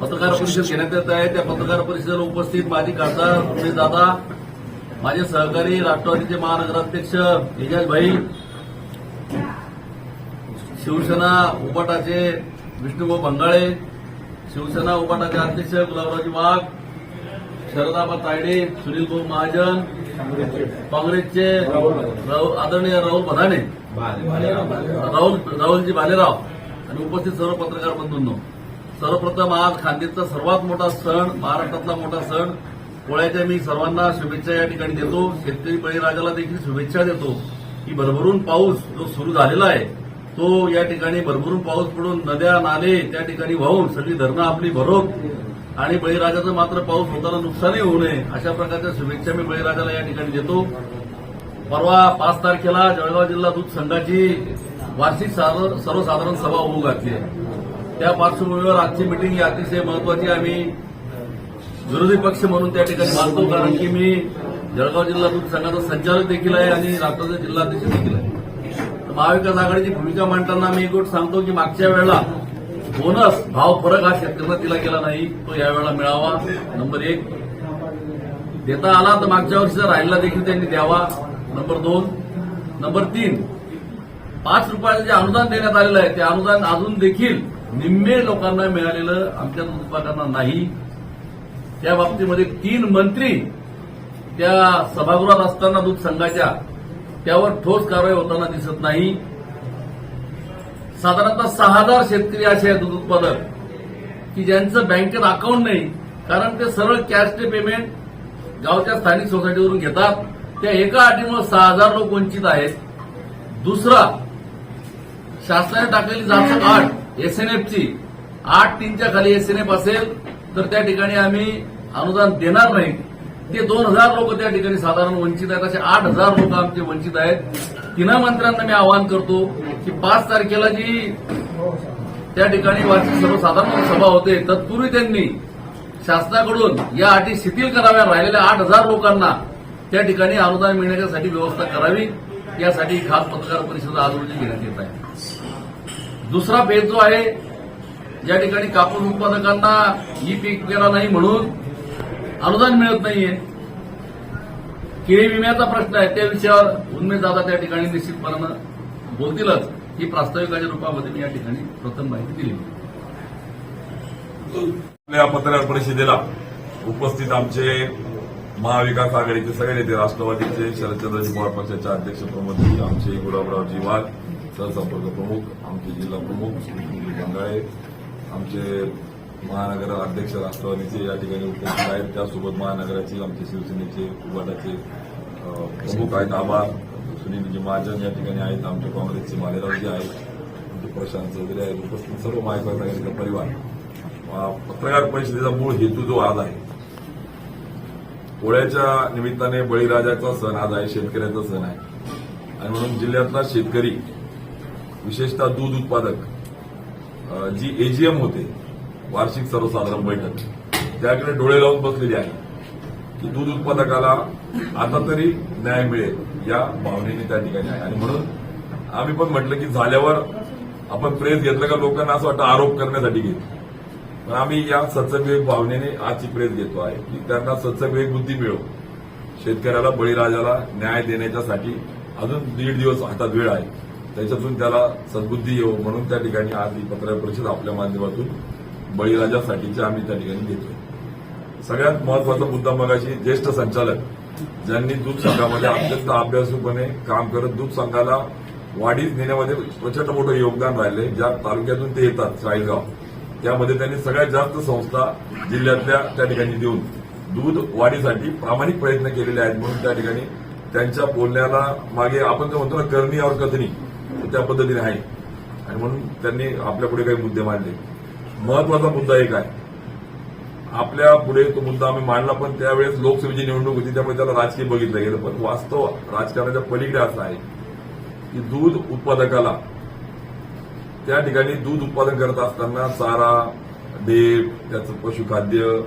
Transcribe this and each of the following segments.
पत्रकार परिषद घेण्यात येत आहे. त्या पत्रकार परिषदेला उपस्थित माजी खासदार उमेश दादा माझे सहकारी राष्ट्रवादीचे महानगराध्यक्ष एजाज भाई शिवसेना उपाटाचे विष्णुभाऊ बंगाळे शिवसेना उपाटाचे अध्यक्ष गुलाबरावजी वाघ शरदाबा तायडे सुनील भाऊ महाजन काँग्रेसचे आदरणीय राहुल भदाने राहुल राहुलजी भालेराव आणि उपस्थित सर्व पत्रकार बंधूंनो. सर्वप्रथम आज खांदेचा सर्वात मोठा सण महाराष्ट्रातला मोठा सण. पोळ्याच्या मी सर्वांना शुभेच्छा या ठिकाणी देतो. शेतकरी बळीराजाला देखील शुभेच्छा देतो. की भरभरून पाऊस जो सुरू झालेला आहे तो या ठिकाणी भरभरून पाऊस पडून नद्या नाले त्या ठिकाणी वाहून सगळी धरणं आपली भरोत आणि बळीराजाचं मात्र पाऊस होताना नुकसानही होऊ नये अशा प्रकारच्या शुभेच्छा मी बळीराजाला या ठिकाणी देतो. परवा पाच तारखेला जळगाव जिल्हा दूध संघाची वार्षिक सर्वसाधारण सभा होऊ घातली आहे. त्या पार्श्वभूमीवर आजची मिटिंग ही अतिशय महत्वाची आम्ही विरोधी पक्ष म्हणून त्या ठिकाणी मानतो कारण की मी जळगाव जिल्हा दूध संघाचा संचालक देखील आहे आणि राष्ट्राचा जिल्हाध्यक्ष देखील आहे. तर महाविकास आघाडीची भूमिका मांडताना मी एक गोष्ट सांगतो की मागच्या वेळेला बोनस भाव फरक हा शेतकऱ्यांना दिला गेला नाही. तो यावेळेला मिळावा नंबर एक. देता आला तर मागच्या वर्षीचा राहिला देखील त्यांनी द्यावा नंबर दोन. नंबर तीन. पाच रुपयाचं जे अनुदान देण्यात आलेलं आहे ते अनुदान अजून देखील निम्मे लोकांना मिळालेलं आमच्या दूध उत्पादकांना नाही. त्या बाबतीमध्ये तीन मंत्री त्या सभागृहात असताना दूध संघाच्या त्यावर ठोस कारवाई होताना दिसत नाही. साधारणतः सहा हजार शेतकरी असे आहेत दूध उत्पादक की ज्यांचं बँकेत अकाउंट नाही कारण ते सरळ कॅश ते पेमेंट गावच्या स्थानिक सोसायटीवरून घेतात. त्या एका अटीमुळे सहा हजार लोक वंचित आहेत. दुसरा शासनाने टाकलेली जात आठ एसएनएफची आठ तीनच्या खाली एसएनएफ असेल तर त्या ठिकाणी आम्ही अनुदान देणार नाही. ते दोन हजार लोक त्या ठिकाणी साधारण वंचित आहेत. असे आठ हजार लोक आमचे वंचित आहेत. तिन्हा मंत्र्यांना मी आवाहन करतो की पाच तारखेला जी त्या ठिकाणी वार्षिक सर्वसाधारण सभा होते तत्पूर्वी त्यांनी शासनाकडून या अटी शिथिल कराव्या राहिलेल्या आठ हजार लोकांना त्या ठिकाणी अनुदान मिळण्याच्यासाठी व्यवस्था करावी. यासाठी खास पत्रकार परिषद आज रोजी घेण्यात येत आहे. दुसरा फेज जो आहे या ठिकाणी कापूस उत्पादकांना ई पीक गेला नाही म्हणून अनुदान मिळत नाहीये. केळी विम्याचा प्रश्न आहे त्या विषयावर उन्मेद दादा त्या ठिकाणी निश्चितपणानं बोलतीलच. ही प्रास्ताविकाच्या रूपामध्ये मी या ठिकाणी प्रथम माहिती दिली. या पत्रकार परिषदेला उपस्थित आमचे महाविकास आघाडीचे सगळे नेते राष्ट्रवादीचे शरदचंद्रजी पवार पक्षाचे अध्यक्ष प्रमोदजी आमचे गुलाबरावजी वाघ सहसंपर्क प्रमुख आमचे जिल्हा प्रमुख श्री गंगाळे आमचे महानगर अध्यक्ष राष्ट्रवादीचे या ठिकाणी उपस्थित आहेत. त्यासोबत महानगराचे आमचे शिवसेनेचे उबाटाचे प्रमुख आहेत आबा सुनीलजी महाजन या ठिकाणी आहेत. आमचे काँग्रेसचे मालेरावजी आहेत. आमचे प्रशांत चौधरी आहेत. उपस्थित सर्व महाविकास परिवार. पत्रकार परिषदेचा मूळ हेतू जो आज आहे पोळ्याच्या निमित्ताने बळीराजाचा सण आज आहे शेतकऱ्याचा सण आहे. आणि म्हणून जिल्ह्यातला शेतकरी विशेषतः दूध उत्पादक जी एजीएम होते वार्षिक सर्वसाधारण बैठक त्याकडे डोळे लावून बसलेली आहे की दूध उत्पादकाला आता तरी न्याय मिळेल या भावनेने त्या ठिकाणी आहे. आणि म्हणून आम्ही पण म्हटलं की झाल्यावर आपण प्रेस घेतलं का लोकांना असं वाटतं आरोप करण्यासाठी घेतो. पण आम्ही या सत्सविवेक भावनेने आजची प्रेस घेतो आहे की त्यांना सत्सविवेक बुद्धी मिळो. शेतकऱ्याला बळीराजाला न्याय देण्याच्यासाठी अजून दीड दिवस हातात वेळ आहे. त्याच्यातून त्याला सद्बुद्धी येऊ म्हणून त्या ठिकाणी आज ही पत्रकार परिषद आपल्या माध्यमातून बळीराजासाठीची आम्ही त्या ठिकाणी घेतोय. सगळ्यात महत्त्वाचा मुद्दा मगाशी ज्येष्ठ संचालक ज्यांनी दूध संघामध्ये अत्यंत अभ्यासूपणे काम करत दूध संघाला वाढीस नेण्यामध्ये प्रचंड मोठं योगदान राहिले ज्या तालुक्यातून ते येतात चाळीसगाव त्यामध्ये त्यांनी सगळ्यात जास्त संस्था जिल्ह्यातल्या त्या ठिकाणी देऊन दूध वाढीसाठी प्रामाणिक प्रयत्न केलेले आहेत म्हणून त्या ठिकाणी त्यांच्या बोलण्याला मागे आपण जे म्हणतो ना करणी और कथनी त्या पद्धतीने आहे. आणि म्हणून त्यांनी आपल्यापुढे काही मुद्दे मांडले. महत्त्वाचा मुद्दा एक आहे. आपल्या पुढे तो मुद्दा आम्ही मांडला पण त्यावेळेस लोकसभेची निवडणूक होती त्यामुळे त्याला राजकीय बघितलं गेलं. पण वास्तव राजकारणाच्या पलीकडे असं आहे की दूध उत्पादकाला त्या ठिकाणी दूध उत्पादन करत असताना चारा डेप त्याचं पशुखाद्य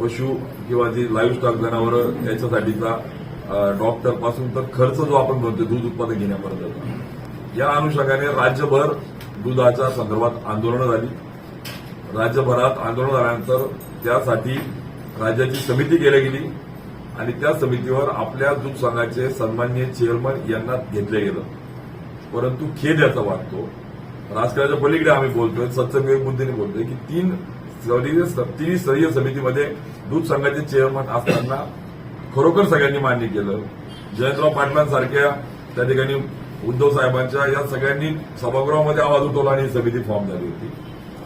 पशु किंवा जी लाईव्ह स्टॉक जनावरं त्याच्यासाठीचा डॉक्टरपासून तर खर्च जो आपण म्हणतो दूध उत्पादन घेण्यापर्यंत. या अनुषंगाने राज्यभर दुधाच्या संदर्भात आंदोलनं झाली. राज्यभरात आंदोलन झाल्यानंतर त्यासाठी राज्याची समिती केली गेली आणि त्या समितीवर आपल्या दूध संघाचे सन्मान्य चेअरमन यांना घेतलं गेलं. परंतु खेद याचा वाटतो. राजकारणाच्या पलीकडे आम्ही बोलतोय सत्सविवेक बुद्धीने बोलतोय की तीन तीन स्तरीय समितीमध्ये दूध संघाचे चेअरमन असताना खरोखर सगळ्यांनी मान्य केलं. जयंतराव पाटलांसारख्या त्या ठिकाणी उद्धव साहेबांच्या या सगळ्यांनी सभागृहामध्ये आवाज उठवला आणि समिती फॉर्म झाली होती.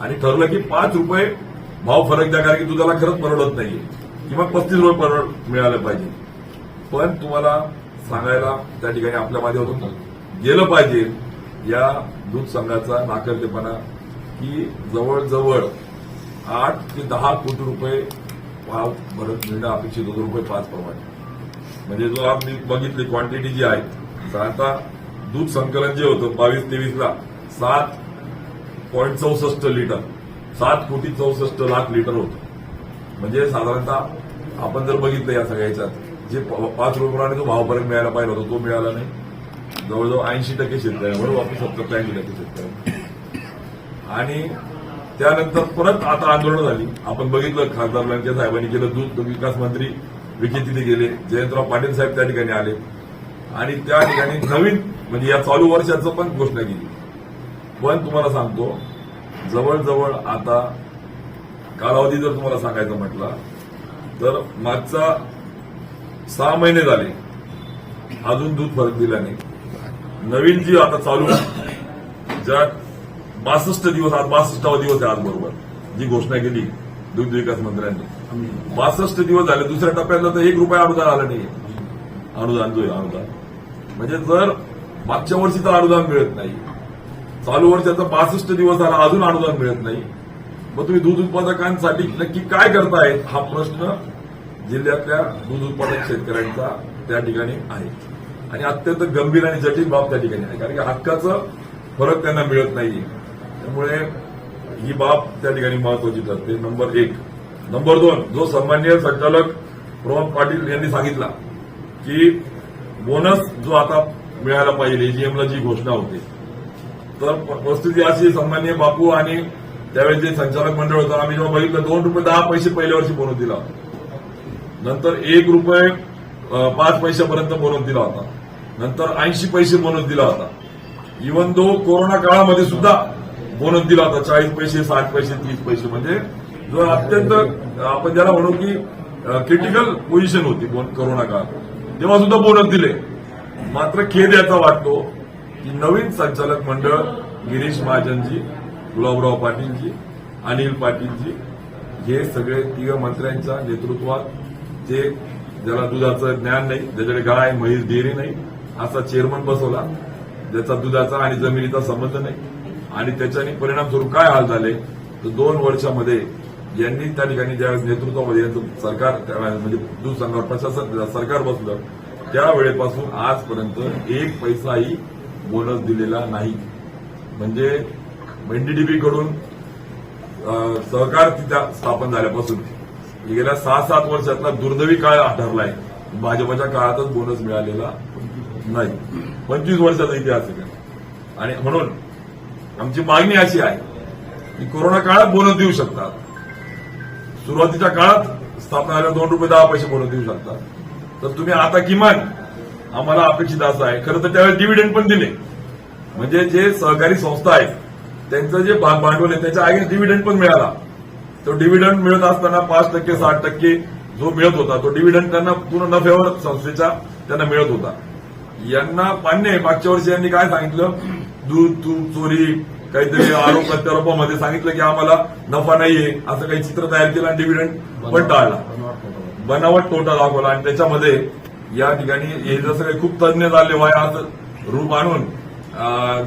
आणि ठरलं की पाच रुपये भाव फरक द्या कारण की दुधाला खरंच परवडत नाहीये. किंवा पस्तीस रुपये परवड मिळालं पाहिजे. पण तुम्हाला सांगायला त्या ठिकाणी आपल्या माध्यमातून गेलं पाहिजे. या दूध संघाचा नाकर्तेपणा की जवळजवळ आठ ते दहा कोटी रुपये भाव भरत मिळणं अपेक्षित होतं रुपये पाच प्रमाणे. म्हणजे जो आम्ही बघितली क्वांटिटी जी आहे साधारणतः दूध संकलन जे होतं बावीस तेवीसला सात पॉईंट चौसष्ट लिटर सात कोटी चौसष्ट लाख लिटर होतं. म्हणजे साधारणतः आपण जर बघितलं या सगळ्या जे पाच रुपयाने जो भाव मिळायला पाहिजे होता तो मिळाला नाही. जवळजवळ ऐंशी टक्के शेतकऱ्या म्हणून आपण सत्तर ते ऐंशी टक्के शेतकरी आणि त्यानंतर परत आता आंदोलन झाली. आपण बघितलं खासदार लंके साहेबांनी केलं दूध विकास मंत्री विखे तिथे गेले जयंतराव पाटील साहेब त्या ठिकाणी आले. आणि त्या ठिकाणी नवीन म्हणजे या चालू वर्षाचं पण घोषणा केली. पण तुम्हाला सांगतो जवळजवळ आता कालावधी जर तुम्हाला सांगायचं म्हटलं तर मागचा सहा महिने झाले. अजून दूध फरक दिला नाही. नवीन जी आता चालू ज्या बासष्ट दिवस आज बासष्टावा दिवस आहे आज बरोबर जी घोषणा केली दूध विकास मंत्र्यांनी. बासष्ट दिवस झाले दुसऱ्या टप्प्यातलं तर एक रुपया अनुदान आलं नाही अनुदान जो आहे अनुदान. म्हणजे जर मागच्या वर्षी तर अनुदान मिळत नाही. चालू वर्षाचा पासष्ट दिवस झाला अजून अनुदान मिळत नाही. मग तुम्ही दूध उत्पादकांसाठी नक्की काय करताय? हा प्रश्न जिल्ह्यातल्या दूध उत्पादक शेतकऱ्यांचा त्या ठिकाणी आहे. आणि अत्यंत गंभीर आणि जटिल बाब त्या ठिकाणी आहे. कारण की हक्काचं फरक त्यांना मिळत नाहीये. त्यामुळे ही बाब त्या ठिकाणी महत्वाची ठरते नंबर एक. नंबर दोन. जो सन्मान्य संचालक रोहन पाटील यांनी सांगितला की बोनस जो आता मिळायला पाहिजे एजीएमला जी घोषणा होती. तर वस्तुस्थिती अशी सन्मान्य बापू आणि त्यावेळेस जे संचालक मंडळ होतं आम्ही जेव्हा बघितलं दोन रुपये दहा पैसे पहिल्या वर्षी बोनस दिला नंतर एक रुपये पाच पैशापर्यंत बोनस दिला होता. नंतर ऐंशी पैसे बोनस दिला होता. इवन दो कोरोना काळामध्ये सुद्धा बोनस दिला होता चाळीस पैसे साठ पैसे तीस पैसे. म्हणजे जो अत्यंत आपण ज्याला म्हणू की क्रिटिकल पोझिशन होती कोरोना काळात. तेव्हा सुद्धा बोनस दिले. मात्र खेद याचा वाटतो की नवीन संचालक मंडळ गिरीश महाजनजी गुलाबराव पाटीलजी अनिल पाटीलजी हे सगळे तिघ मंत्र्यांच्या नेतृत्वात जे ज्याला दुधाचं ज्ञान नाही ज्याच्याकडे गाय म्हैस डेअरी नाही असा चेअरमन बसवला ज्याचा दुधाचा आणि जमिनीचा संबंध नाही. आणि त्याच्याने परिणामस्वरूप काय हाल झाले? तर दोन वर्षामध्ये यांनी त्या ठिकाणी ज्यावेळेस नेतृत्वामध्ये यांचं सरकार त्यावेळेस म्हणजे दूरसंघावर प्रशासन सरकार बसलं त्यावेळेपासून आजपर्यंत एक पैसाही बोनस दिलेला नाही. म्हणजे एनडीडीबी कडून सहकार तिथं स्थापन झाल्यापासून गेल्या सहा सात वर्षातला दुर्दैवी काळ ठरलाय. भाजपाच्या काळातच बोनस मिळालेला नाही. पंचवीस वर्षाचा इतिहास आहे. आणि म्हणून आमची मागणी अशी आहे की कोरोना काळात बोनस देऊ शकतात. सुरुवातीच्या काळात स्थापना झाल्या दोन रुपये दहा पैसे बोलत देऊ शकतात तर तुम्ही आता किमान आम्हाला अपेक्षित असं आहे. खरं तर त्यावेळेस डिव्हिडंड पण दिले. म्हणजे जे सहकारी संस्था आहेत त्यांचं जे भांडवल आहे त्याच्या आगे डिव्हिडंड पण मिळाला. तो डिव्हिडंड मिळत असताना पाच टक्के साठ टक्के जो मिळत होता तो डिव्हिडंड त्यांना पूर्ण नफ्यावर संस्थेचा त्यांना मिळत होता. यांना मान्य मागच्या वर्षी यांनी काय सांगितलं? दूध तूप चोरी काहीतरी आरोप प्रत्यारोपामध्ये सांगितलं की आम्हाला नफा नाहीये असं काही चित्र तयार केलं आणि डिव्हिडंड पण टाळला. बनावट तोटा दाखवला आणि त्याच्यामध्ये या ठिकाणी हे जसं काही खूप तज्ज्ञ झाले वाया असं रूप आणून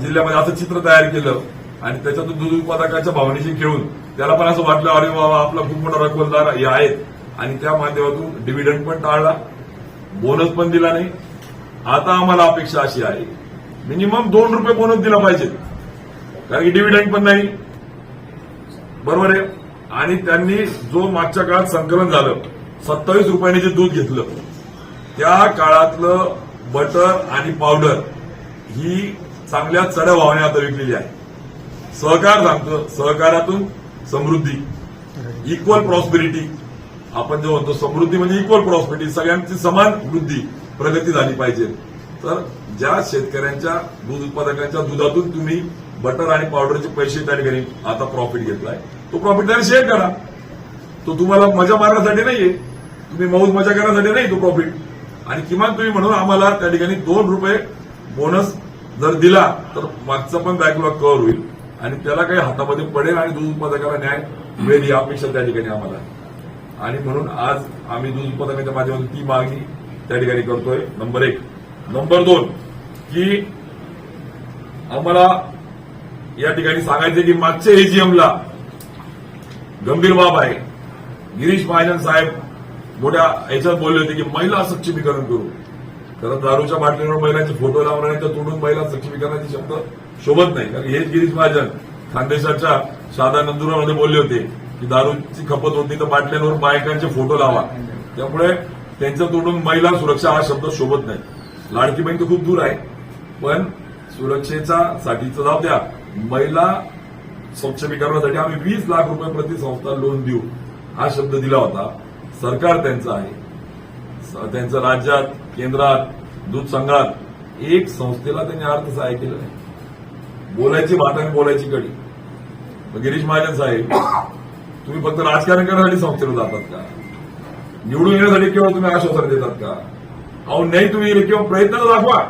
जिल्ह्यामध्ये असं चित्र तयार केलं आणि त्याच्यातून दूध उत्पादकाच्या भावनेशी खेळून त्याला पण असं वाटलं अरे बाबा आपला खूप मोठा रखवलदार हे आहेत. आणि त्या माध्यमातून डिव्हिडंड पण टाळला. बोनस पण दिला नाही. आता आम्हाला अपेक्षा अशी आहे मिनिमम दोन रुपये बोनस दिला पाहिजे. कारण की डिव्हिडंड पण नाही. बरोबर आहे? आणि त्यांनी जो मागच्या काळात संकलन झालं सत्तावीस रुपयाने जे दूध घेतलं त्या काळातलं बटर आणि पावडर ही चांगल्या चढ्या भावाने आता विकलेली आहे. सहकार सांगतो सहकारातून समृद्धी इक्वल प्रॉस्पेरिटी आपण जे म्हणतो समृद्धी म्हणजे इक्वल प्रॉस्पेरिटी सगळ्यांची समान वृद्धी प्रगती झाली पाहिजे. तर ज्या शेतकऱ्यांच्या दूध उत्पादकांच्या दुधातून तुम्ही बटर आणि पावडरचे पैसे त्या ठिकाणी आता प्रॉफिट घेतलाय. तो प्रॉफिट त्याने शेअर करा. तो तुम्हाला मजा मारण्यासाठी नाहीये. तुम्ही मौज मजा करण्यासाठी नाही तो प्रॉफिट आणि किमान तुम्ही म्हणून आम्हाला त्या ठिकाणी दोन रुपये बोनस जर दिला तर मागचा पण बॅकलॉग कव्हर होईल. आणि त्याला काही हातामध्ये पडेल आणि दूध उत्पादकाला न्याय मिळेल ही अपेक्षा त्या ठिकाणी आम्हाला. आणि म्हणून आज आम्ही दूध उत्पादकांच्या माध्यमातून ती मागणी त्या ठिकाणी करतोय. नंबर एक. नंबर दोन की आम्हाला या ठिकाणी सांगायचं की मागच्या एजीएमला गंभीर बाब आहे. गिरीश महाजन साहेब मोठ्या याच्यात बोलले होते की महिला सक्षमीकरण करू. कारण दारूच्या बाटलीवर महिलांचे फोटो लावणार तोडून महिला सक्षमीकरणाचे शब्द शोभत नाही. कारण हेच गिरीश महाजन खानदेशाच्या शादा नंदुरामध्ये बोलले होते की दारूची खपत होती तर बाटल्यांवर बायकांचे फोटो लावा. त्यामुळे त्यांचं तोडून महिला सुरक्षा हा शब्द शोभत नाही. लाडकी बहीण तर खूप दूर आहे पण सुरक्षेचा साठीचं जाऊ द्या. महिला सक्षमीकरणासाठी आम्ही वीस लाख रुपये प्रति संस्था लोन देऊ हा शब्द दिला होता. सरकार त्यांचं आहे. त्यांचं राज्यात केंद्रात दूध संघात एक संस्थेला त्यांनी अर्थसहाय्य केलं नाही. बोलायची भात आणि बोलायची कडी. मग गिरीश महाजन साहेब तुम्ही फक्त राजकारण करण्यासाठी संस्थेला जातात का? निवडून येण्यासाठी केवळ तुम्ही आश्वासन देतात का? अहो नाही तुम्ही किंवा प्रयत्न दाखवा.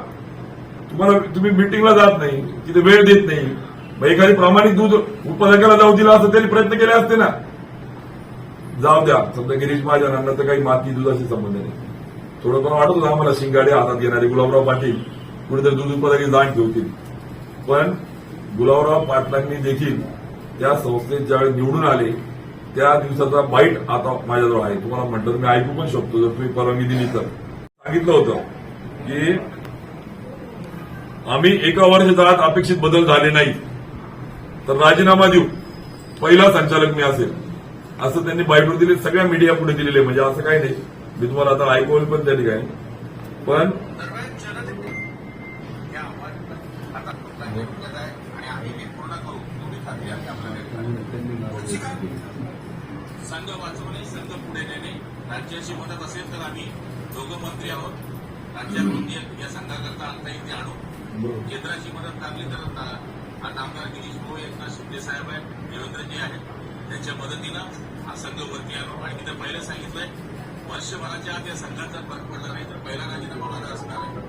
तुम्हाला तुम्ही मिटिंगला जात नाही तिथे वेळ देत नाही. मग एखादी प्रामाणिक दूध उत्पादकाला जाऊ दिला असं त्यांनी प्रयत्न केले असते ना? जाऊ द्या. समजा गिरीश महाजनांना तर काही माती दुधाशी संबंध नाही. थोडं पण वाटत होतं आम्हाला शिंगाडे हातात घेणारे गुलाबराव पाटील कुठेतरी दूध उत्पादक जाण ठेवतील. पण गुलाबराव पाटलांनी देखील त्या संस्थेत ज्यावेळी निवडून आले त्या दिवसाचा बाईट आता माझ्याजवळ आहे. तुम्हाला म्हटलं तर मी ऐकू पण शकतो जर तुम्ही परवानगी दिली तर. सांगितलं होतं की आम्ही एका वर्षात अपेक्षित बदल झाले नाही तर राजीनामा देऊ. पहिला संचालक मी असेल. असं त्यांनी बाईटवर दिले सगळ्या मीडिया पुढे दिलेले म्हणजे असं काही नाही. मी तुम्हाला आता ऐकवल पण त्या ठिकाणी. पण संघ वाचवणे संघ पुढे नेणे राज्याची मदत असेल तर आम्ही दोघं मंत्री आहोत. राज्यातून या संघाकरता आणता येईल ते आणू केंद्राची मदत लागली तर आता आमदार गिरीश भाऊ एकनाथ शिंदे साहेब आहेत देवेंद्रजी आहेत. त्यांच्या मदतीनं हा संघ वरती आणू आणि तर पहिलं सांगितलंय वर्षभराच्या आत या जर फरक पडला नाही तर पहिला राजीनामा माझा असणार आहे.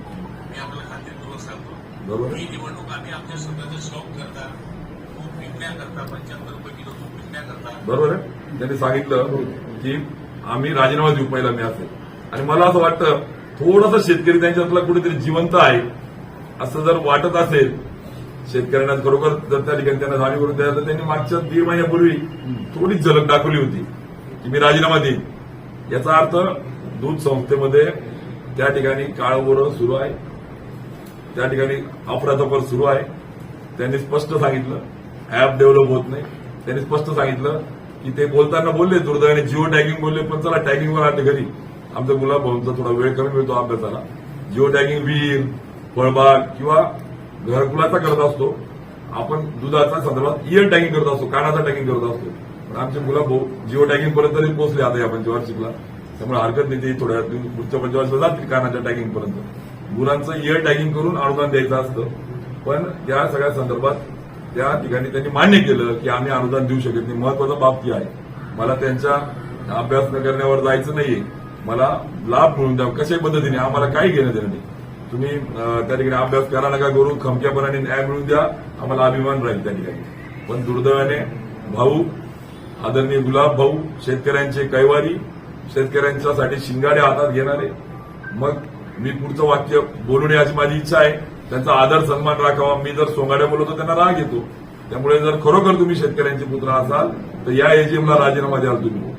मी आपल्याला खात्रीपूर्वक सांगतो. ही निवडणूक आम्ही आमच्या स्वतःचं शौक करता खूप विकण्याकरता पंच्याहत्तर रुपये किलो तूप विकण्याकरता बरोबर आहे. त्यांनी सांगितलं की आम्ही राजीनामा देऊ पहिला मी असेल आणि मला असं वाटतं थोडासा शेतकरी त्यांच्यातला कुठेतरी जिवंत आहे. असं जर वाटत असेल शेतकऱ्यांना खरोखर जर त्या ठिकाणी त्यांना जाणीव करून द्यायला त्यांनी मागच्या दीड महिन्यापूर्वी थोडीच झलक दाखवली होती की मी राजीनामा देईन. याचा अर्थ दूध संस्थेमध्ये त्या ठिकाणी काळवोरं सुरू आहे त्या ठिकाणी अफरातफर सुरू आहे. त्यांनी स्पष्ट सांगितलं ऍप डेव्हलप होत नाही. त्यांनी स्पष्ट सांगितलं की ते बोलताना बोलले दुर्दैवाने जिओ टॅगिंग बोलले पण चला टॅगिंगवर आले घरी. आमच्या मुलाभाऊंचा थोडा वेळ कमी मिळतो अभ्यासाला. जिओ टॅगिंग विहीर फळबाग किंवा घरकुलाचा करत असतो. आपण दुधाच्या संदर्भात इयर टॅगिंग करत असतो कानाचा टॅगिंग करत असतो. पण आमचे मुलं जिओ टॅगिंग पर्यंत तरी पोहोचले आता या पंचवार्षिकला. त्यामुळे हरकत नाही ते थोड्या पुढच्या पंचवार्षिकला जातील कानाच्या टॅगिंग पर्यंत. मुलांचं इयर टॅगिंग करून अनुदान द्यायचं असतं. पण त्या सगळ्या संदर्भात त्या ठिकाणी त्यांनी मान्य केलं की आम्ही अनुदान देऊ शकत नाही. महत्त्वाचा बाब ती आहे. मला त्यांच्या अभ्यास न करण्यावर जायचं नाहीये. मला लाभ मिळून द्या कशाही पद्धतीने आम्हाला काही घेणं देणं नाही. तुम्ही त्या ठिकाणी अभ्यास करा नका करू खमक्यापणाने न्याय मिळून द्या. आम्हाला अभिमान राहील त्या ठिकाणी. पण दुर्दैवाने भाऊ आदरणीय गुलाब भाऊ शेतकऱ्यांचे कैवारी शेतकऱ्यांच्यासाठी शिंगाडे हातात घेणारे मग मी पुढचं वाक्य बोलू नये अशी माझी इच्छा आहे. त्यांचा आदर सन्मान राखावा. मी जर सोंगाड्या बोलवतो त्यांना राग येतो. त्यामुळे जर खरोखर तुम्ही शेतकऱ्यांचे पुत्र असाल तर या एजीएमला राजीनामा द्याल तुम्ही.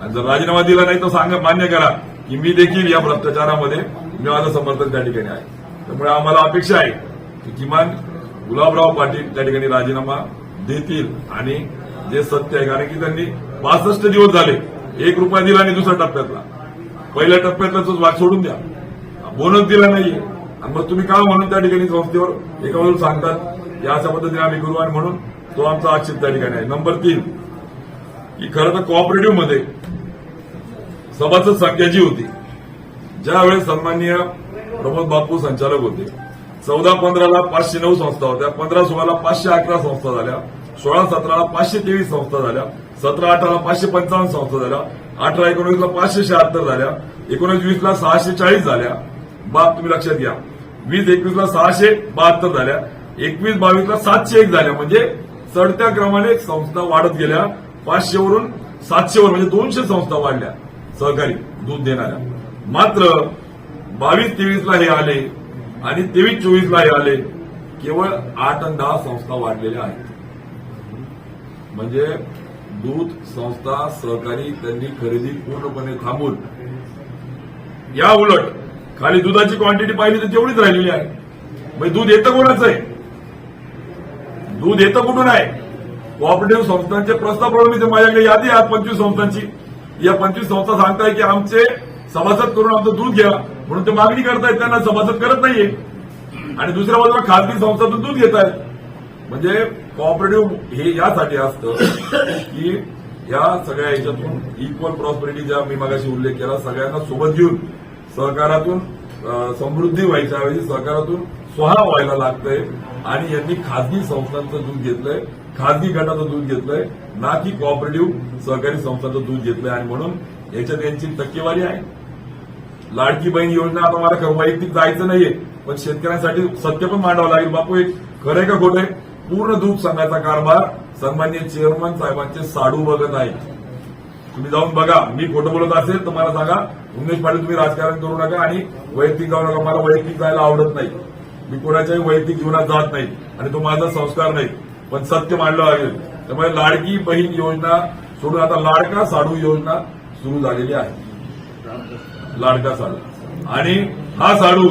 आणि जर राजीनामा दिला नाही तर सांगा मान्य करा की मी देखील या भ्रष्टाचारामध्ये मी समर्थन त्या ठिकाणी आहे. त्यामुळे आम्हाला अपेक्षा आहे की किमान गुलाबराव पाटील त्या ठिकाणी राजीनामा देतील आणि जे सत्य आहे कारण की त्यांनी पासष्ट दिवस झाले एक रुपया दिला आणि दुसऱ्या टप्प्यातला. पहिल्या टप्प्यातला वाद सोडून द्या. बोनस दिला नाहीये. आणि मग तुम्ही का म्हणून त्या ठिकाणी संस्थेवर एका बाजूला सांगतात? की अशा पद्धतीने आम्ही करू आणि म्हणून तो आमचा आक्षेप त्या ठिकाणी आहे. नंबर तीन की खरं तर कोऑपरेटिव्हमध्ये सभासद संख्या जी होती ज्यावेळेस सन्माननीय प्रमोद बापू संचालक होते चौदा पंधराला पाचशे नऊ संस्था होत्या पंधरा सोळाला पाचशे अकरा संस्था झाल्या सोळा सतराला पाचशे तेवीस संस्था झाल्या सतरा अठराला पाचशे पंचावन्न संस्था झाल्या अठरा एकोणीसला पाचशे शहात्तर झाल्या एकोणीस वीसला सहाशे चाळीस झाल्या. बाब तुम्ही लक्षात घ्या. वीस एकवीसला सहाशे बहात्तर झाल्या एकवीस बावीसला सातशे एक झाल्या म्हणजे चढत्या क्रमाने संस्था वाढत गेल्या. पाचशेवरून सातशेवर म्हणजे दोनशे संस्था वाढल्या सहकारी दूध देणाऱ्या. मात्र बावीस तेवीसला हे आले आणि तेवीस चोवीसला हे आले. केवळ आठ आणि दहा संस्था वाढलेल्या आहेत. म्हणजे दूध संस्था सहकारी त्यांनी खरेदी पूर्णपणे थांबून. या उलट खाली दुधाची क्वांटिटी पाहिली तर तेवढीच राहिलेली आहे. म्हणजे दूध येतं कोणाचं आहे? दूध येतं कुठून आहे? कॉपरेटिव्ह संस्थांचे प्रस्ताव प्रमाणे माझ्याकडे यादी आहे पंचवीस संस्थांची. या पंचवीस संस्था सांगताय की आमचे सभासद करून आमचं दूध घ्या. म्हणून ते मागणी करतायत त्यांना सभासद करत नाहीये. आणि दुसऱ्या बाजूला खासगी संस्थातून दूध घेत आहेत म्हणजे कॉपरेटिव्ह हे यासाठी असतं की या सगळ्या याच्यातून इक्वल प्रॉस्पेरिटीचा मी मागाशी उल्लेख केला सगळ्यांना सोबत घेऊन सहकारातून समृद्धी व्हायच्या ऐवजी सहकारातून स्वहा व्हायला लागतंय. आणि यांनी खासगी संस्थांचं दूध घेतलंय खासगी गटाचं दूध घेतलंय ना की कॉपरेटिव्ह सहकारी संस्थांचं दूध घेतलंय. आणि म्हणून याच्यात यांची टक्केवारी आहे. लाडकी बहीण योजना आता मला वैयक्तिक जायचं नाहीये पण शेतकऱ्यांसाठी सत्य पण मांडावं लागेल. बापू एक खरंय का खोटंय पूर्ण दूध संघाचा कारभार सन्मान्य चेअरमन साहेबांचे साडू बघत आहे तुम्ही जाऊन बघा. मी खोटं बोलत असेल तर मला सांगा. उमेश पाटील तुम्ही राजकारण करू नका आणि वैयक्तिक जाऊ नका. मला वैयक्तिक जायला आवडत नाही. मी कोणाच्याही वैयक्तिक जीवनात जात नाही आणि तो माझा संस्कार नाही पण सत्य मांडलं लागेल त्यामुळे लाडकी बहीण योजना सोडून आता लाडका साडू योजना सुरू झालेली आहे. लाडका साडू. आणि हा साडू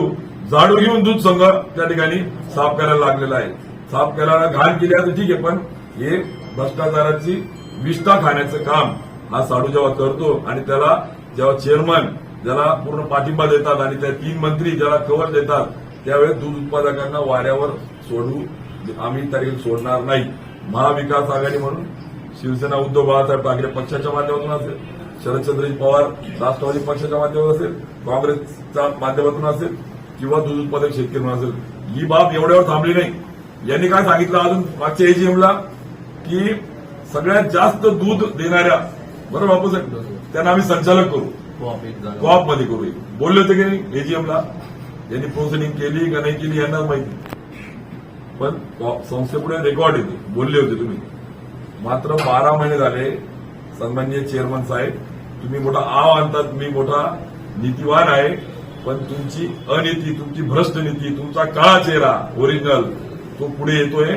झाडू घेऊन दूध संघ त्या ठिकाणी साफ करायला लागलेला आहे. साफ करायला घाण केली आहे तर ठीक आहे पण हे भ्रष्टाचाराची विष्ठा खाण्याचं काम हा साडू जेव्हा करतो आणि त्याला जेव्हा चेअरमन ज्याला पूर्ण पाठिंबा देतात आणि त्या तीन मंत्री ज्याला कवर देतात त्यावेळेस दूध उत्पादकांना वाऱ्यावर सोडू आम्ही तारीख सोडणार नाही. महाविकास आघाडी म्हणून शिवसेना उद्धव बाळासाहेब ठाकरे पक्षाच्या माध्यमातून असेल शरदचंद्रजी पवार राष्ट्रवादी पक्षाच्या माध्यमातून असेल काँग्रेसच्या माध्यमातून असेल किंवा दूध उत्पादक शेतकरी म्हणून असेल ही बाब एवढ्यावर थांबली नाही. यांनी काय सांगितलं अजून मागच्या एजीएमला की सगळ्यात जास्त दूध देणाऱ्या बरोबर बापू साहेब? त्यांना आम्ही संचालक करू. कॉपमध्ये करू बोलले होते की नाही एजीएमला यांनी प्रोसिडिंग केली का नाही केली यांना माहिती. पण संस्थेपुढे रेकॉर्ड येते. बोलले होते तुम्ही. मात्र बारा महिने झाले सन्माननीय चेअरमन साहेब तुम्ही मोठा आव आणतात मी मोठा नीतीवान आहे पण तुमची अनिती तुमची भ्रष्ट नीती तुमचा काळा चेहरा ओरिजिनल तो पुढे येतोय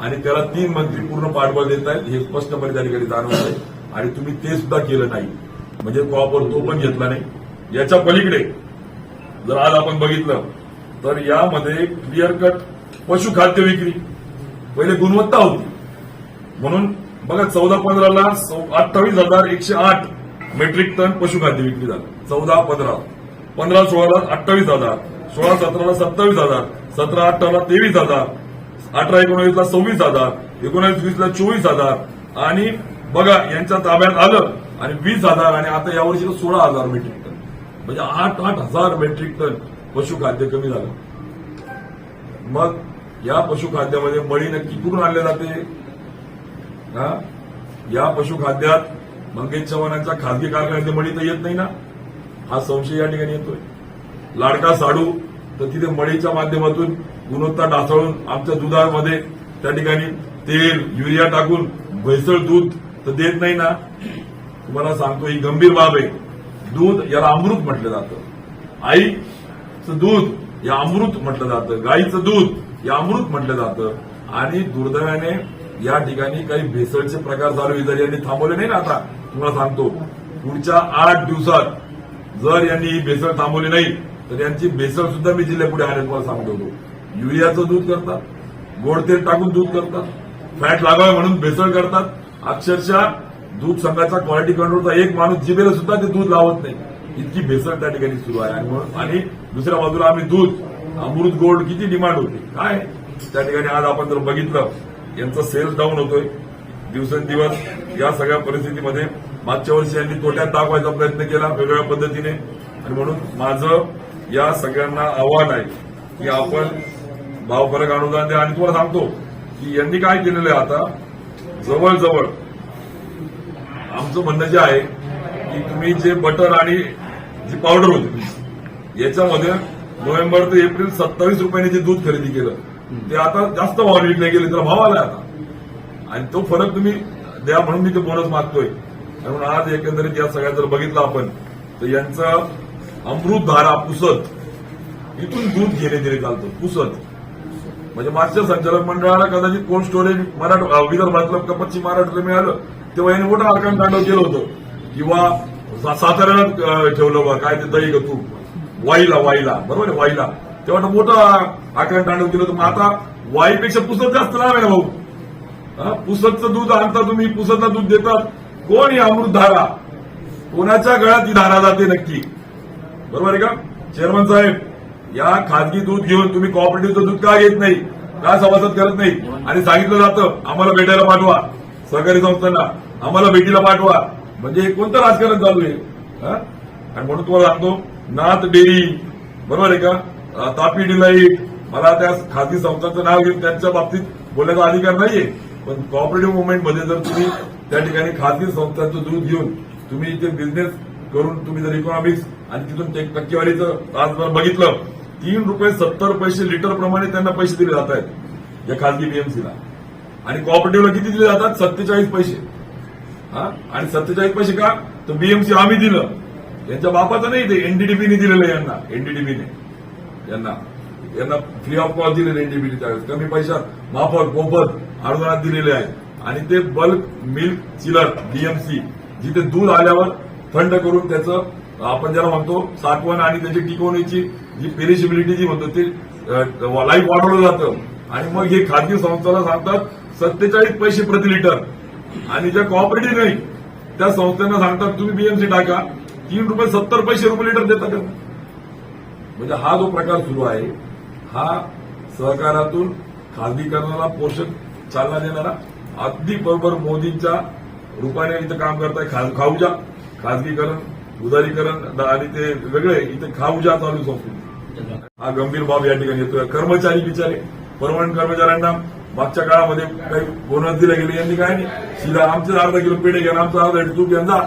आणि त्याला तीन मंत्री पूर्ण पाठबळ देत आहेत हे स्पष्टपणे त्या ठिकाणी जाणवत आहे आणि तुम्ही ते सुद्धा केलं नाही. म्हणजे कॉपर तो पण घेतला नाही. याच्या पलीकडे जर आज आपण बघितलं तर यामध्ये क्लिअर कट पशुखाद्य विक्री. पहिले गुणवत्ता होती. म्हणून बघा चौदा पंधराला अठ्ठावीस हजार एकशे आठ मेट्रिक टन पशुखाद्य विक्री झालं. चौदा पंधरा. पंधरा सोळाला अठ्ठावीस हजार. सोळा सतराला सत्तावीस हजार. सतरा अठराला तेवीस हजार. अठरा एकोणावीसला सव्वीस हजार. एकोणावीस वीसला चोवीस हजार. आणि बघा यांच्या ताब्यात आलं आणि वीस हजार आणि आता यावर्षी सोळा हजार मेट्रिक टन म्हणजे आठ आठ हजार मेट्रिक टन पशुखाद्य कमी झालं. मग या पशुखाद्यामध्ये मळी नक्की कुठून आणले जाते? हा? या पशुखाद्यात मंगेश चव्हाणांच्या खासगी कारखान्यातली मळी तर येत नाही ना. हा संशय या ठिकाणी येतोय. लाडका साडू तर तिथे मळीच्या माध्यमातून गुणवत्ता ढासळून आमच्या दुधामध्ये त्या ठिकाणी तेल युरिया टाकून भेसळ दूध तर देत नाही ना. तुम्हाला सांगतो ही गंभीर बाब आहे. दूध याला अमृत म्हटलं जातं. आईचं दूध या अमृत म्हटलं जातं. गाईचं दूध या अमृत म्हटलं जातं. आणि दुर्दैवाने या ठिकाणी काही भेसळचे प्रकार चालू इतर यांनी थांबवले नाही ना आता. तुम्हाला सांगतो पुढच्या आठ दिवसात जर यांनी ही भेसळ थांबवली नाही तर यांची भेसळ सुद्धा मी जिल्ह्या पुढे आणेल तुम्हाला सांगतो होतो. युरियाचं दूध करतात गोड तेल टाकून दूध करतात फॅट लागावे म्हणून भेसळ करतात. अक्षरशः दूध संघाचा क्वालिटी कंट्रोलचा एक माणूस जिबेला सुद्धा ते दूध लावत नाही. इतकी भेसळ त्या ठिकाणी सुरू आहे. आणि म्हणून- आणि दुसऱ्या बाजूला आम्ही दूध अमृत गोल्ड किती डिमांड होती? काय? त्या ठिकाणी आज आपण जर बघितलं यांचा सेल्स डाऊन होतोय. दिवसेंदिवस या सगळ्या परिस्थितीमध्ये मागच्या वर्षी यांनी तोट्यात दाखवायचा प्रयत्न केला वेगवेगळ्या पद्धतीने. आणि म्हणून माझं या सगळ्यांना आव्हान आहे की आपण भाव फरक अनुदान द्या. आणि तुम्हाला सांगतो की यांनी काय केलेलं आहे आता? जवळजवळ आमचं म्हणणं जे आहे की तुम्ही जे बटर आणि जी पावडर होती याच्यामध्ये नोव्हेंबर ते एप्रिल सत्तावीस रुपयांनी जे दूध खरेदी केलं ते आता जास्त भाव विकले गेले. तर भाव आला आता. आणि तो फरक तुम्ही द्या म्हणून मी ते बोनस मागतोय. म्हणून आज एकंदरीत या सगळ्या जर बघितलं आपण तर यांचा अमृत धारा पुसत इथून दूध घेणे दिले चालतं. पुसत म्हणजे मागच्या संचालक मंडळाला कदाचित कोल्ड स्टोरेज मराठा विदर्भातलं का पश्चिम महाराष्ट्राला मिळालं तेव्हा यांनी मोठं आकांड तांडव केलं होतं. किंवा साताऱ्याला ठेवलं बा काय ते दही ग तू वाईला वाईला. बरोबर आहे वाईला. तेव्हा मोठं आकरण तांडव केलं होतं. मग आता वाईपेक्षा पुसत जास्त लाभ आहे भाऊ. पुसतचं दूध आणता तुम्ही पुसतला दूध देतात. कोण ही अमृतधारा कोणाच्या गळ्यात ही धारा जाते नक्की? बरोबर आहे का? चेअरमन साहेब या खाजगी दूध घेऊन तुम्ही कॉपरेटिव्हचं दूध का घेत नाही? का सभासद करत नाही? आणि सांगितलं जातं आम्हाला भेटायला पाठवा. सहकारी संस्थांना आम्हाला भेटीला पाठवा. म्हणजे कोणतं राजकारण चालू आहे? हा? आणि म्हणून तुम्हाला सांगतो नाथ डेअरी. बरोबर आहे का? तापी डिलाईट मला त्या खाजगी संस्थांचं नाव घेऊन त्यांच्या बाबतीत बोलण्याचा अधिकार नाहीये. पण कॉपरेटिव्ह मुवमेंटमध्ये जर तुम्ही त्या ठिकाणी खाजगी संस्थांचं दूध घेऊन तुम्ही इथे बिझनेस करून तुम्ही जर इकॉनॉमिक्स आणि तिथून ते टक्केवारीचं आज बघितलं तीन रुपये सत्तर पैसे लिटर प्रमाणे त्यांना पैसे दिले जात आहेत या खाजगी बीएमसीला आणि कॉपरेटिव्हला किती दिले जातात? सत्तेचाळीस पैसे. हा? आणि सत्तेचाळीस पैसे का? तर बीएमसी आम्ही दिलं. यांच्या बापाचं नाही ते एनडीडीबीने दिलेलं यांना. एनडीडीबीने यांना. यांना फ्री ऑफ कॉस्ट दिलेले एनडीबीने त्यावेळेस कमी पैशात माफक मोफत अनुदानात दिलेले आहे. आणि ते बल्क मिल्क चिलर बीएमसी जिथे दूध आल्यावर थंड करून त्याचं आपण ज्याला म्हणतो साठवण आणि त्याची टिकवणीची जी पेरिशिबिलिटी जी म्हणतो ते लाईफ वाढवलं जातं. आणि मग हे खाजगी संस्थाला सांगतात सत्तेचाळीस पैसे प्रति लिटर आणि ज्या कॉपरेटिव्ह नाही त्या संस्थांना सांगतात तुम्ही बीएमसी टाका. तीन रुपये सत्तर पैसे रुपये लिटर देतात का? म्हणजे हा जो प्रकार सुरू आहे हा सहकारातून खाजगीकरणाला पोषक चालना देणारा अगदी बरोबर मोदींच्या रूपाने इथं काम करताय. खाज- खाऊजा. खाजगीकरण उदारीकरण आणि ते वेगळे इथं खाऊजा चालू संस्कृती हा गंभीर बाब या ठिकाणी येतोय. कर्मचारी बिचारे परमनंट कर्मचाऱ्यांना मागच्या काळामध्ये काही बोनस दिले गेले. यांनी काय नाही सीधा आमचे अर्धा किलो पेढे घ्या आमचं अर्धा तूप यांना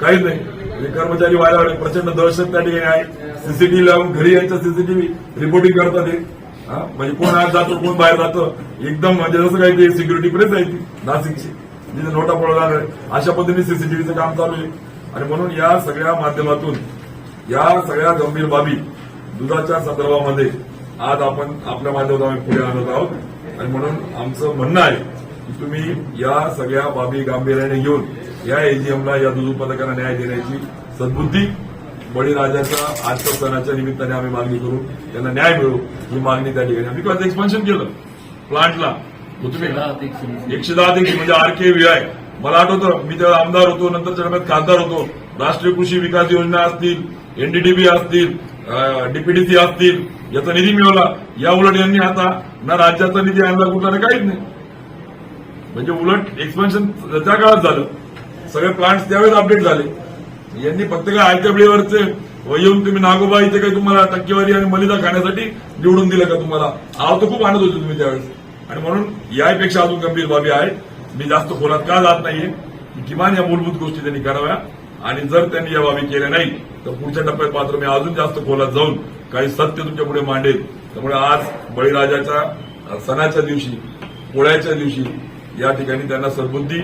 काहीच नाही. म्हणजे कर्मचारी व्हायला प्रचंड दहशत त्या ठिकाणी आहे. सीसीटीव्ही लावून घरी यांच्या सीसीटीव्ही रिपोर्टिंग करतात ते. म्हणजे कोण आत जातो कोण बाहेर जातो? एकदम म्हणजे जसं काही ते सिक्युरिटी प्रेस आहे ती नाशिकची. जिथे नोटा पडवला अशा पद्धतीने सीसीटीव्हीचं काम चालू आहे. आणि म्हणून या सगळ्या माध्यमातून या सगळ्या गंभीर बाबी दुधाच्या संदर्भामध्ये आज आपण आपल्या माध्यमातून आम्ही पुढे आणत आहोत. आणि म्हणून आमचं म्हणणं आहे की तुम्ही या सगळ्या बाबी गांभीर्याने घेऊन या एजीएमला या दूध उत्पादकांना न्याय देण्याची सद्बुद्धी बळीराजाच्या आजच्या सणाच्या निमित्ताने आम्ही मागणी करू त्यांना न्याय मिळू ही मागणी त्या ठिकाणी. आम्ही किंवा एक्सपान्शन केलं. प्लांटला एकशे दहा देखील म्हणजे आरके व्ही आय मला आठवतं मी तेव्हा आमदार होतो नंतरच्या टप्प्यात खासदार होतो राष्ट्रीय कृषी विकास योजना असतील एनडीडीबी असतील डीपीडीसी असतील याचा निधी मिळवला. या उलट यांनी आता ना राज्याचा निधी आणला कुठला ना काहीच नाही. म्हणजे उलट एक्सपेन्शन त्या काळात झालं. सगळे प्लांट त्यावेळेस अपडेट झाले. यांनी फक्त काय आयत्या वेळेवरचे येऊन तुम्ही नागोबा इथे काही तुम्हाला टक्केवारी आणि मलिदा खाण्यासाठी निवडून दिलं का तुम्हाला? आव तर खूप आणत होते तुम्ही त्यावेळेस. आणि म्हणून यापेक्षा अजून गंभीर बाबी आहेत. मी जास्त खोलात का जात नाहीये. किमान या मूलभूत गोष्टी त्यांनी कराव्या. आणि जर त्यांनी या बाबी केल्या नाही तर पुढच्या टप्प्यात मात्र मी अजून जास्त खोलात जाऊन काही सत्य तुमच्यापुढे मांडेल त्यामुळे आज बळीराजाच्या सणाच्या दिवशी पोळ्याच्या दिवशी या ठिकाणी त्यांना सद्बुद्धी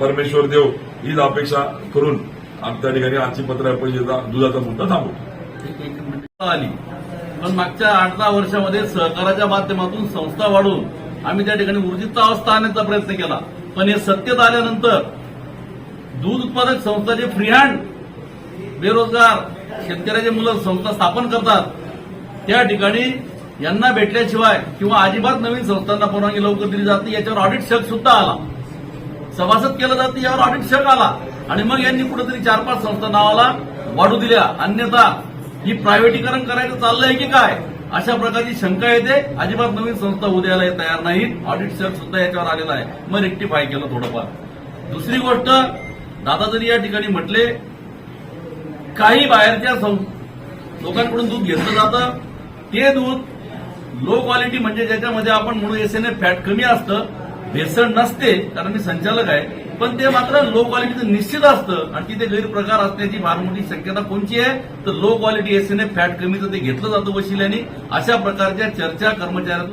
परमेश्वर देव हीच अपेक्षा करून आमच्या ठिकाणी आजची पत्र दुधाचा मुद्दा थांबवतो. आली. पण मागच्या आठ दहा वर्षामध्ये सहकाराच्या माध्यमातून संस्था वाढून आम्ही त्या ठिकाणी ऊर्जित अवस्था आणण्याचा प्रयत्न केला. पण हे सत्तेत आल्यानंतर दूध उत्पादक संस्था जे फ्री हँड बेरोजगार शेतकऱ्याचे मुलं संस्था स्थापन करतात त्या ठिकाणी यांना भेटल्याशिवाय किंवा अजिबात नवीन संस्थांना परवानगी लवकर दिली जाते याच्यावर ऑडिट शक सुद्धा आला. सभासद केलं जातं यावर ऑडिट शक आला. आणि मग यांनी कुठेतरी चार पाच संस्था नावाला वाढू दिल्या. अन्यथा ही प्रायव्हेटीकरण करायचं चाललंय की काय? अशा प्रकारची शंका येते. अजिबात नवीन संस्था उद्याला तयार नाहीत ऑडिट शक सुद्धा याच्यावर आलेला आहे. मग रेक्टिफाय केलं थोडंफार. दुसरी गोष्ट दादा जरी या ठिकाणी म्हटले काही बाहेरच्या लोकांकडून दूध घेतलं जातं. ते दूध लो क्वालिटी म्हणजे ज्याच्यामध्ये आपण म्हणू एस एन फॅट कमी असतं भेसळ नसते कारण मी संचालक आहे. पण ते मात्र लो क्वालिटीचं निश्चित असतं आणि तिथे गैरप्रकार असण्याची फार मोठी शक्यता कोणची आहे? तर लो क्वालिटी एस फॅट कमीचं ते घेतलं जातं वशिल्याने. अशा प्रकारच्या चर्चा कर्मचाऱ्यातून